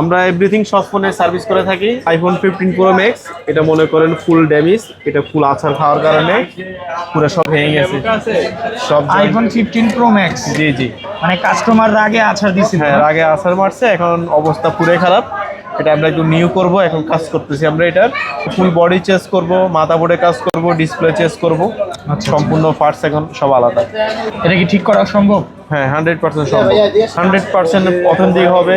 আমরা এভরিথিং সব ফোনে সার্ভিস করে থাকি। আইফোন ফিফটিন প্রো ম্যাক্স এটা মনে করেন ফুল ড্যামেজ এটা ফুল আছাড় খাওয়ার কারণে পুরো সব ভেঙে গেছে। সব iPhone fifteen pro max G G. মানে কাস্টমার আগে আছাড় দিছিল হ্যাঁ আগে আসার মারছে এখন অবস্থা পুরোই খারাপ। এটা আমরা একটু নিউ করব এখন কাজ করতেছি আমরা এটার। ফুল বডি চেঞ্জ করব মাথা বোর্ডে কাজ করব ডিসপ্লে চেঞ্জ করব। সম্পূর্ণ পার্টস এখন সব আলাদা। এটা কি ঠিক করা সম্ভব? হ্যাঁ হান্ড্রেড পার্সেন্ট সম্ভব। হান্ড্রেড পার্সেন্ট অথেন্টিক হবে।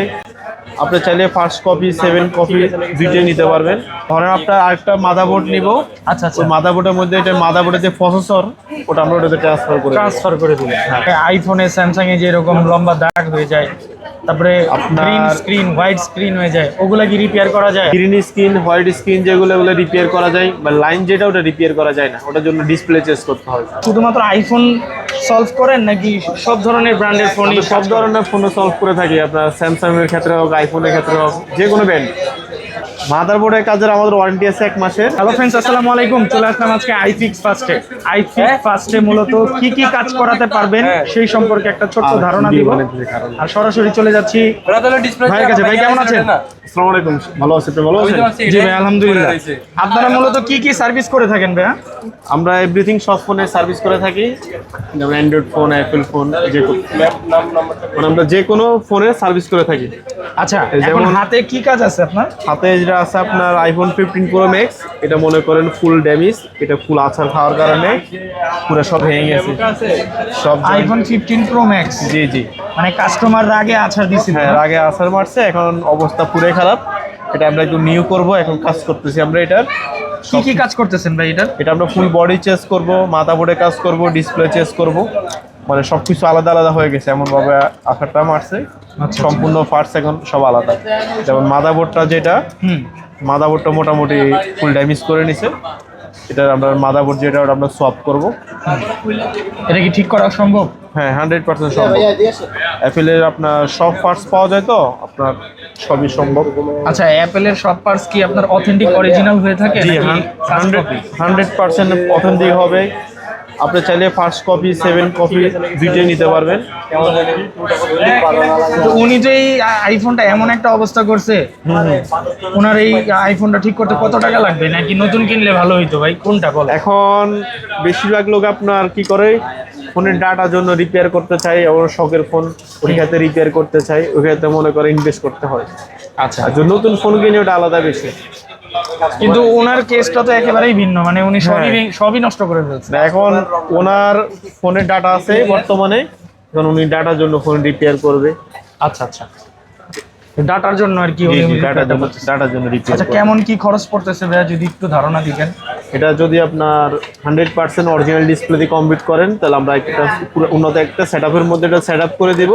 আপনি চাইলে ফার্স্ট কপি সেভেন কপি দুইটাই নিতে পারবেন। ধরেন আপনার আরেকটা মাদাবোর্ড নিব। আচ্ছা আচ্ছা। ওই মাদাবোর্ডের মধ্যে এটা মাদাবোর্ডের যে প্রসেসর ওটা আমরা ওটাতে ট্রান্সফার করে ট্রান্সফার করে দিলেন আইফোনে স্যামসাং এ যেরকম লম্বা দাগ হয়ে যায় তারপরে আপনার- গ্রিন স্ক্রিন হোয়াইট স্ক্রিন হয়ে যায় ওগুলা কি রিপেয়ার করা যায়? গ্রিন স্ক্রিন হোয়াইট স্ক্রিন যেগুলো ওগুলো রিপেয়ার করা যায় বা লাইন যেটা ওটা রিপেয়ার করা যায় না। ওটার জন্য ডিসপ্লে চেঞ্জ করতে হবে শুধুমাত্র আইফোন সলভ করেন নাকি সব ধরনের ব্র্যান্ডের ফোনই সব ধরনের ফোনও সলভ করে থাকি। আপনার স্যামসাংয়ের ক্ষেত্রে হোক আইফোনের ক্ষেত্রে হোক যে কোনো ব্র্যান্ড মাদারবোর্ডের কাজের আমাদের ওয়ারেন্টি আছে এক মাসের। হ্যালো ফ্রেন্ডস আসসালামু আলাইকুম। চলে আসলাম আজকে আইফিক্স ফার্স্টে আইফিক্স ফার্স্টে মূলত কি কি কাজ করাতে পারবেন সেই সম্পর্কে একটা ছোট্ট আর ধারণা দিব। আর সরাসরি চলে যাচ্ছি ভাইয়ের কাছে। ভাই কেমন আছেন? আসসালামু আলাইকুম। ভালো আছি আপনি ভালো আছেন? জি ভাই আলহামদুলিল্লাহ। আপনারা মূলত কি কি সার্ভিস করে থাকেন ভাইয়া? আমরা এভরিথিং সব ফোনে সার্ভিস করে থাকি। যেমন অ্যান্ড্রয়েড ফোন অ্যাপেল ফোন যে কোনো মানে আমরা যে কোনো ফোনে সার্ভিস করে থাকি। আচ্ছা এখন যেমন- হাতে কি কাজ আছে আপনার? হাতে যেটা আছে আপনার আইফোন ফিফটিন প্রো ম্যাক্স এটা মনে করেন ফুল ড্যামেজ এটা ফুল আছাড় খাওয়ার কারণে পুরো সব ভেঙে গেছে। সব iPhone fifteen pro max G G. মানে কাস্টমার আগে আছাড় দিছিল হ্যাঁ আগে আসার মারছে এখন অবস্থা পুরোই খারাপ। এটা আমরা একটু নিউ করব এখন কাজ করতেছি আমরা এটার। কি কি কাজ করতেছেন ভাই এটার? এটা আমরা ফুল বডি চেঞ্জ করব মাথা বোর্ডে কাজ করব ডিসপ্লে চেঞ্জ করব। মানে সবকিছু আলাদা আলাদা হয়ে গেছে এমন ভাবে মারছে। সম্পূর্ণ পার্টস এখন সব আলাদা। যেমন মাথা বোর্ডটা যেটা হুম। মাথা বোর্ডটা মোটামুটি ফুল ড্যামেজ করে নিছে। এটা আমরা মাথা বোর্ড যেটা ওটা আমরা সোয়াপ করব। এটা কি ঠিক করা সম্ভব? হ্যাঁ হান্ড্রেড পার্সেন্ট সম্ভব। অ্যাপেলের আপনার সব পার্টস পাওয়া যায় তো? আপনার সবই সম্ভব। আচ্ছা অ্যাপেলের সব পার্টস কি আপনার অথেন্টিক অরিজিনাল হয়ে থাকে জি? হান্ড্রেড পার্সেন্ট অথেন্টিক হবে। আপনি চাইলে ফার্স্ট কপি সেভেন কপি দুইটাই নিতে পারবেন। উনি যে এই আইফোনটা এমন একটা অবস্থা করছে ওনার এই আইফোনটা ঠিক করতে কত টাকা লাগবে? নাকি নতুন কিনলে ভালো হইতো ভাই? কোনটা বল? এখন বেশিরভাগ লোক আপনার কি করে? ফোনের ডাটার জন্য রিপেয়ার করতে চাই ওর শখের ফোন ওই খাতে রিপেয়ার করতে চাই ওই খাতে মনে করে ইনভেস্ট করতে হয়। আচ্ছা। নতুন ফোন কিনে ওটা আলাদা বেশি কিন্তু ওনার কেসটা তো একেবারেই ভিন্ন মানে উনি সবই সবই নষ্ট করে ফেলছে। এখন ওনার ফোনের ডাটা আছে বর্তমানে এখন উনি ডাটার জন্য ফোন রিপেয়ার করবে। আচ্ছা আচ্ছা। ডাটার জন্য আর কি ডাটার জন্য। ডাটার জন্য রিপেয়ার আচ্ছা কেমন কি খরচ পড়তেছে ভাইয়া যদি একটু ধারণা দিবেন এটা যদি আপনার হান্ড্রেড পার্সেন্ট অরিজিনাল ডিসপ্লে দিয়ে কমপ্লিট করেন তাহলে আমরা একটা পুরো উন্নত একটা সেট আপের মধ্যে এটা সেট আপ করে দিব।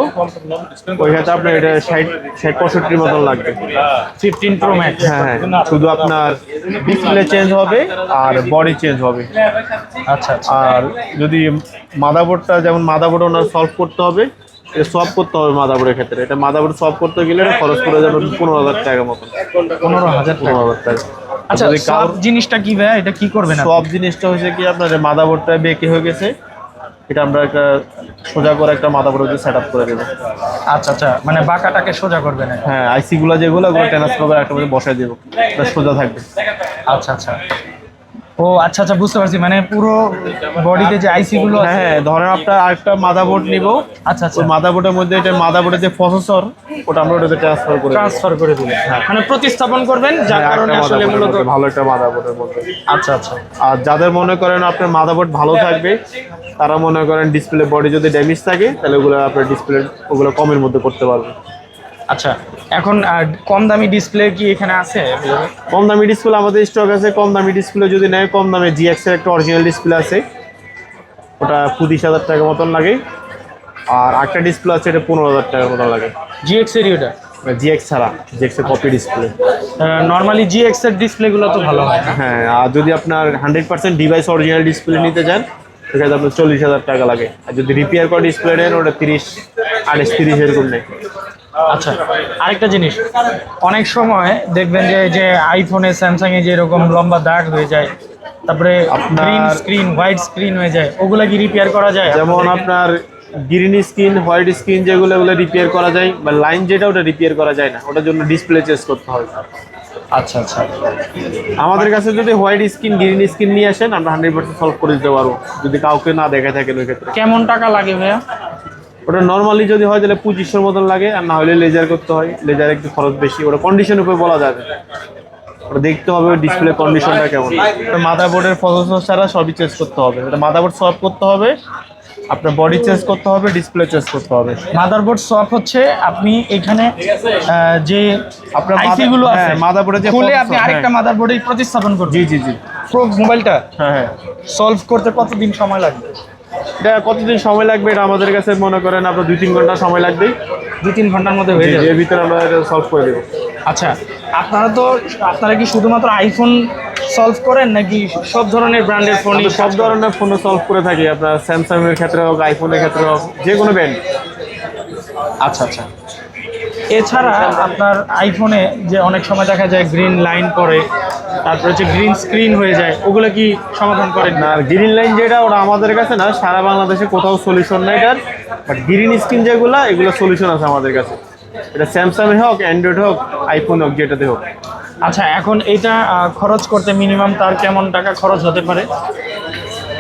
ওইখানে আপনার এটা ষাট ষাট পঁয়ষট্টির মতন লাগবে। ফিফটিন প্রো ম্যাক্স হ্যাঁ হ্যাঁ শুধু আপনার ডিসপ্লে চেঞ্জ হবে আর বডি চেঞ্জ হবে। আচ্ছা আচ্ছা। আর যদি মাদাবোর্ডটা যেমন মাদাবোর্ড ওনার সলভ করতে হবে এটা সলভ করতে হবে মাদাবোর্ডের ক্ষেত্রে। এটা মাদাবোর্ড সলভ করতে গেলে এটা খরচ পড়ে যাবে পনেরো হাজার টাকা মতন। পনেরো হাজার পনেরো হাজার টাকা। আচ্ছা সব জিনিসটা কি ভাইয়া? এটা কি করবেন? সব জিনিসটা হয়েছে কি আপনার মাদা বেঁকে হয়ে গেছে এটা আমরা একটা সোজা করে একটা মাদা বোর্ড সেট আপ করে দেবো। আচ্ছা আচ্ছা মানে বাঁকাটাকে সোজা করবেন আর কি। হ্যাঁ আইসি গুলো যেগুলো ওগুলো ট্রান্সফার করে একটা মধ্যে দেবো। সোজা থাকবে। আচ্ছা আচ্ছা। ও আচ্ছা আচ্ছা বুঝতে পারছি। মানে পুরো বডিতে যে আইসি গুলো হ্যাঁ হ্যাঁ ধরেন আপনার আরেকটা মাদা বোর্ড নিব। আচ্ছা আচ্ছা। মাদা বোর্ডের মধ্যে এটা মাদা বোর্ডের যে প্রসেসর ওটা আমরা ওটাতে ট্রান্সফার করে ট্রান্সফার করে দিবেন মানে প্রতিস্থাপন করবেন যার হ্যাঁ, কারণে একটা আসলে মূলত ভালো একটা মাদা বোর্ডের মধ্যে। আচ্ছা আচ্ছা। আর যাদের মনে করেন আপনার মাদাবোর্ড ভালো থাকবে তারা মনে করেন ডিসপ্লে বডি যদি ড্যামেজ থাকে তাহলে ওগুলো আপনার ডিসপ্লে ওগুলো কমের মধ্যে করতে পারবে আচ্ছা এখন আর কম দামি ডিসপ্লে কি এখানে আছে কম দামি ডিসপ্লে আমাদের স্টক আছে। কম দামি ডিসপ্লে যদি নেয় কম দামে জিএক্স এর একটা অরিজিনাল ডিসপ্লে আছে। ওটা পঁচিশ হাজার টাকা মতন লাগে। আর একটা ডিসপ্লে আছে এটা পনেরো হাজার টাকার মতন লাগে। জিএক্স এর এটা জিএক্স ছাড়া জিএক্স এর কপি ডিসপ্লে নর্মালি জিএক্স এর ডিসপ্লে গুলো তো ভালো হয় হ্যাঁ আর যদি আপনার hundred percent device original display নিতে চান সেক্ষেত্রে আপনার চল্লিশ হাজার টাকা লাগে। আর যদি রিপেয়ার করা ডিসপ্লে নেন ওটা তিরিশ আড়াইশ তিরিশ এরকম নেই। আচ্ছা আরেকটা জিনিস। অনেক সময় দেখবেন যে যে আইফোনে স্যামসাং এ যেরকম লম্বা দাগ হয়ে যায় তারপরে আপনার- গ্রিন স্ক্রিন হোয়াইট স্ক্রিন হয়ে যায় ওগুলা কি রিপেয়ার করা যায় যেমন আপনার গ্রিন স্ক্রিন হোয়াইট স্ক্রিন যেগুলো ওগুলো রিপেয়ার করা যায় বা লাইন যেটা ওটা রিপেয়ার করা যায় না। ওটার জন্য ডিসপ্লে চেঞ্জ করতে হয়। আচ্ছা আচ্ছা। আমাদের কাছে যদি হোয়াইট স্ক্রিন গ্রিন স্ক্রিন নিয়ে আসেন আমরা হান্ড্রেড পার্সেন্ট সলভ করে দিতে পারব। যদি কাউকে না দেখে থাকেন ওই ক্ষেত্রে। কেমন টাকা লাগে ভাইয়া? ওটা নর্মালি যদি হয় তাহলে পঁচিশশোর মতন লাগে আর না হলে লেজার করতে হয়। লেজার একটু খরচ বেশি ওটা কন্ডিশন উপরে বলা যাবে ওটা দেখতে হবে ডিসপ্লে কন্ডিশনটা কেমন। মাদারবোর্ডের প্রসেসর ছাড়া সবই চেঞ্জ করতে হবে। এটা মাদারবোর্ড সলভ করতে হবে আপনার বডি চেঞ্জ করতে হবে ডিসপ্লে চেঞ্জ করতে হবে। মাদারবোর্ড সোয়াপ হচ্ছে আপনি এখানে যে আপনার আইসি গুলো আছে। হ্যাঁ, motherboard-এর যে খুলে আপনি আরেকটা হ্যাঁ। মাদারবোর্ডে প্রতিস্থাপন করবেন। জি জি জি। প্রো মোবাইলটা? হ্যাঁ হ্যাঁ। সলভ করতে কতদিন সময় লাগবে? এটা কতদিন সময় লাগবে এটা আমাদের কাছে মনে করেন আপনার দুই তিন ঘণ্টা সময় লাগবে। দুই তিন ঘণ্টার মধ্যে হয়ে যাবে। এর ভিতরে আমরা এটা সলভ করে দেবো। আচ্ছা আপনারা তো আপনারা কি শুধুমাত্র আইফোন সলভ করেন নাকি সব ধরনের ব্র্যান্ডের ফোনই সব ধরনের ফোন সলভ করে থাকি। আপনার স্যামসাং এর ক্ষেত্রে হোক আইফোনের ক্ষেত্রে হোক যে কোনো ব্র্যান্ড আচ্ছা আচ্ছা। এছাড়া আপনার আইফোনে যে অনেক সময় দেখা যায় গ্রিন লাইন পড়ে তারপরে হচ্ছে গ্রিন স্ক্রিন হয়ে যায় ওগুলো কি সমাধান করেন না? আর গ্রিন লাইন যেটা ওরা আমাদের কাছে না সারা বাংলাদেশে কোথাও সলিউশন নাই এটার। বাট গ্রিন স্ক্রিন যেগুলো এগুলো সলিউশন আছে আমাদের কাছে। এটা স্যামসাং হোক অ্যান্ড্রয়েড হোক আইফোন হোক যেটাতে হোক। আচ্ছা এখন এটা খরচ করতে মিনিমাম তার কেমন টাকা খরচ হতে পারে?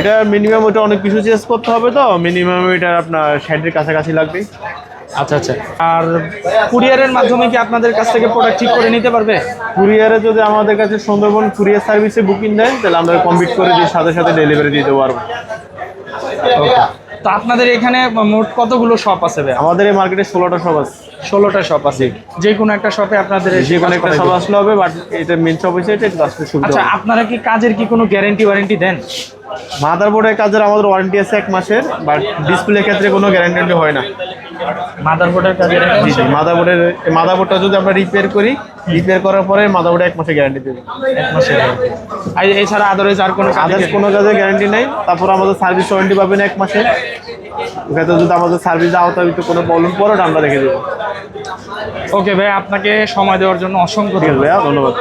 এটা মিনিমাম ওটা অনেক কিছু চেঞ্জ করতে হবে তো। মিনিমাম এটা আপনার ষাটের কাছাকাছি লাগবে। আচ্ছা আচ্ছা। আর কুরিয়ারের মাধ্যমে কি আপনাদের কাছ থেকে প্রোডাক্ট ঠিক করে নিতে পারবে? কুরিয়ারে যদি আমাদের কাছে সুন্দরবন কুরিয়ার সার্ভিসে বুকিং দেন তাহলে আমরা কমপ্লিট করে দিয়ে সাথে সাথে ডেলিভারি দিতে পারব তো আপনাদের এখানে মোট কতগুলো শপ আছে আমাদের এই মার্কেটে ষোলোটা শপ আছে। ষোলোটা শপ আছে। যে কোনো একটা শপে আপনাদের যে কোনো একটা শপ আসলে হবে বাট এটা মেন শপ হয়েছে এটা লাস্টের সুবিধা আচ্ছা আপনারা কি কাজের কি কোনো গ্যারেন্টি ওয়ারেন্টি দেন? মাদারবোর্ডের কাজের আমাদের ওয়ারেন্টি আছে এক মাসের বাট ডিসপ্লে ক্ষেত্রে কোনো গ্যারান্টি হয় না। মাদারবোর্ডের কাজের জি জি মাদারবোর্ডের মাদারবোর্ডটা যদি আমরা রিপেয়ার করি রিপেয়ার করার পরে মাদারবোর্ডে এক মাসে গ্যারান্টি দেবে। এক মাসের আর এছাড়া আদারওয়াইজ আর কোনো আদার্স কোনো কাজে গ্যারান্টি নেই। তারপর আমাদের সার্ভিস ওয়ারেন্টি পাবেন এক মাসের। ওখানে যদি আমাদের সার্ভিস আওতায় কোনো প্রবলেম পড়ে আমরা রেখে দেবো। ওকে ভাই আপনাকে সময় দেওয়ার জন্য অসংখ্য ধন্যবাদ। ধন্যবাদ।